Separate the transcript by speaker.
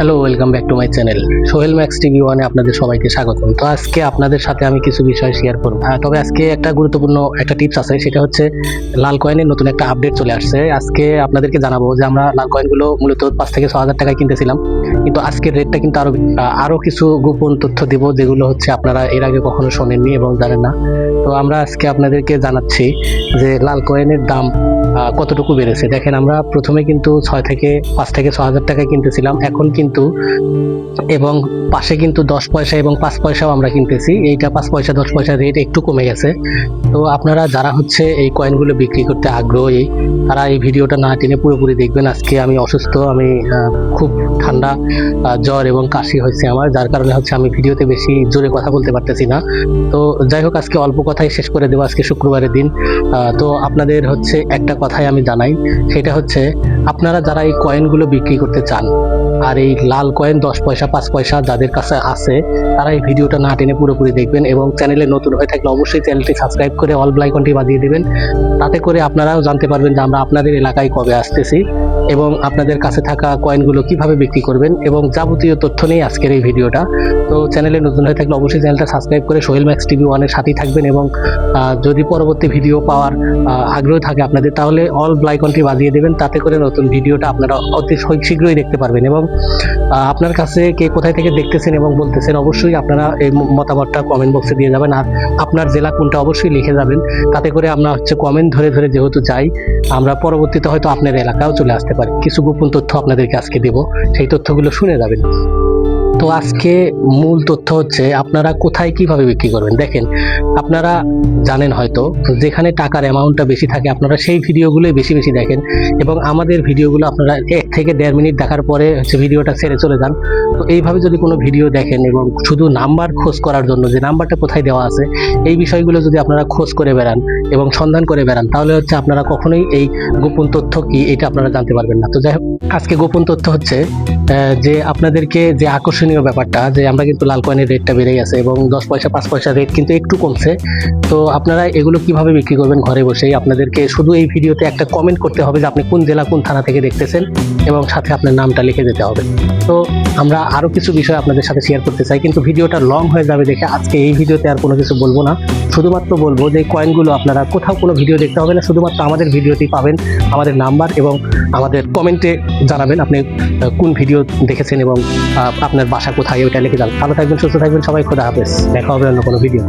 Speaker 1: Hello welcome back to my channel Sohel max TV ওয়ানে আপনাদের সবাইকে স্বাগতম। তো আজকে আপনাদের সাথে আমি কিছু বিষয় শেয়ার করব। আহ, তবে আজকে একটা গুরুত্বপূর্ণ একটা টিপস আছে সেটা হচ্ছে লাল কয়েনের নতুন একটা আপডেট চলে আসছে। আজকে আপনাদেরকে জানাব যে আমরা লাল কয়েনগুলো মূলত পাঁচ থেকে ছ হাজার টাকায় কিনতেছিলাম। কিন্তু আজকের রেটটা কিন্তু আরও আরও কিছু গোপন তথ্য দিব, যেগুলো হচ্ছে আপনারা এর আগে কখনো শোনেননি এবং জানেন না। তো আমরা আজকে আপনাদেরকে জানাচ্ছি যে লাল কয়েনের দাম কতটুকু বেড়েছে। দেখেন, আমরা প্রথমে কিন্তু ছয় থেকে পাঁচ থেকে ছ হাজার টাকায় কিনতেছিলাম। এখন কিন্তু এবং পাশে কিন্তু দশ পয়সা এবং পাঁচ পয়সাও আমরা কিনতেছি। এইটা পাঁচ পয়সা, দশ পয়সা রেট একটু কমে গেছে। তো আপনারা যারা হচ্ছে এই কয়েনগুলো বিক্রি করতে আগ্রহী, তারা এই ভিডিওটা না টেনে পুরোপুরি দেখবেন। আজকে আমি অসুস্থ, আমি খুব ঠান্ডা। জ্বর এবং কাশি হয়েছে আমার, যার কারণে হচ্ছে আমি ভিডিওতে বেশি জোরে কথা বলতে পারতেছি না। তো যাই হোক, আজকে অল্প কথাই শেষ করে দেবো আজকে শুক্রবারের দিন। তো আপনাদের হচ্ছে একটা কথাই আমি জানাই, সেটা হচ্ছে আপনারা যারা এই কয়েনগুলো বিক্রি করতে চান, আর এই লাল কয়েন, দশ পয়সা, পাঁচ পয়সা যাদের কাছে আছে, তারা এই ভিডিওটা না টেনে পুরোপুরি দেখবেন এবং চ্যানেলে নতুন হয়ে থাকলে অবশ্যই চ্যানেলটি সাবস্ক্রাইব করে অল ব্লাইকনটি বাজিয়ে দেবেন। তাতে করে আপনারাও জানতে পারবেন যে আমরা আপনাদের এলাকায় কবে আসতেছি এবং আপনাদের কাছে থাকা কয়েনগুলো কীভাবে বিক্রি করবেন। এবং যাবতীয় তথ্য নিয়ে আজকের এই ভিডিওটা। তো চ্যানেলে নতুন হয়ে থাকলে অবশ্যই চ্যানেলটা সাবস্ক্রাইব করে সোহেল ম্যাক্স টিভি ওয়ানের সাথেই থাকবেন এবং যদি পরবর্তী ভিডিও পাওয়ার আগ্রহ থাকে আপনাদের, তাহলে অল ব্লাইকনটি বাজিয়ে দেবেন, তাতে করে নতুন ভিডিওটা আপনারা অতি শীঘ্রই দেখতে পারবেন এবং আপনার কাছে কে কোথায় থেকে দেখতেছেন এবং বলতেছেন, অবশ্যই আপনারা এই মতামতটা কমেন্ট বক্সে দিয়ে যাবেন আর আপনার জেলা কোনটা অবশ্যই লিখে যাবেন। তাতে করে আমরা হচ্ছে কমেন্ট ধরে ধরে যেহেতু যাই, আমরা পরবর্তীতে হয়তো আপনার এলাকাও চলে আসতে পারি। কিছু গোপন তথ্য আপনাদেরকে আজকে দেব, সেই তথ্যগুলো শুনে যাবেন। তো আজকে মূল তথ্য হচ্ছে, আপনারা কোথায় কীভাবে বিক্রি করবেন? দেখেন, আপনারা জানেন হয়তো, যেখানে টাকার অ্যামাউন্টটা বেশি থাকে, আপনারা সেই ভিডিওগুলোই বেশি বেশি দেখেন এবং আমাদের ভিডিওগুলো আপনারা এক থেকে দেড় মিনিট দেখার পরে হচ্ছে ভিডিওটা ছেড়ে চলে যান। তো এইভাবে যদি কোনো ভিডিও দেখেন এবং শুধু নাম্বার খোঁজ করার জন্য যে নাম্বারটা কোথায় দেওয়া আছে, এই বিষয়গুলো যদি আপনারা খোঁজ করে বেড়ান এবং সন্ধান করে বেড়ান, তাহলে হচ্ছে আপনারা কখনোই এই গোপন তথ্য কি, এটা আপনারা জানতে পারবেন না। তো যাই হোক, আজকে গোপন তথ্য হচ্ছে যে আপনাদেরকে যে আকর্ষণীয় ব্যাপারটা, যে আমরা কিন্তু লাল কয়েনের রেটটা বেড়ে গেছে এবং দশ পয়সা, পাঁচ পয়সা রেট কিন্তু একটু কমছে। তো আপনারা এগুলো কীভাবে বিক্রি করবেন ঘরে বসেই? আপনাদেরকে শুধু এই ভিডিওতে একটা কমেন্ট করতে হবে যে আপনি কোন জেলা, কোন থানা থেকে দেখতেছেন এবং সাথে আপনার নামটা লিখে দিতে হবে। তো আমরা আরও কিছু বিষয় আপনাদের সাথে শেয়ার করতে চাই, কিন্তু ভিডিওটা লং হয়ে যাবে দেখে আজকে এই ভিডিওতে আর কোনো কিছু বলব না। শুধুমাত্র বলব যে কয়েনগুলো আপনারা কোথাও কোনো ভিডিও দেখতে হবে না, শুধুমাত্র আমাদের ভিডিওতেই পাবেন আমাদের নাম্বার এবং আমাদের কমেন্টে জানাবেন আপনি কোন ভিডিও দেখেছেন এবং আপনার বাসা কোথায়, ওইটা লিখে যান। ভালো থাকবেন, সুস্থ থাকবেন, সবাই খোদা হাফেজ। দেখা হবে অন্য কোনো ভিডিও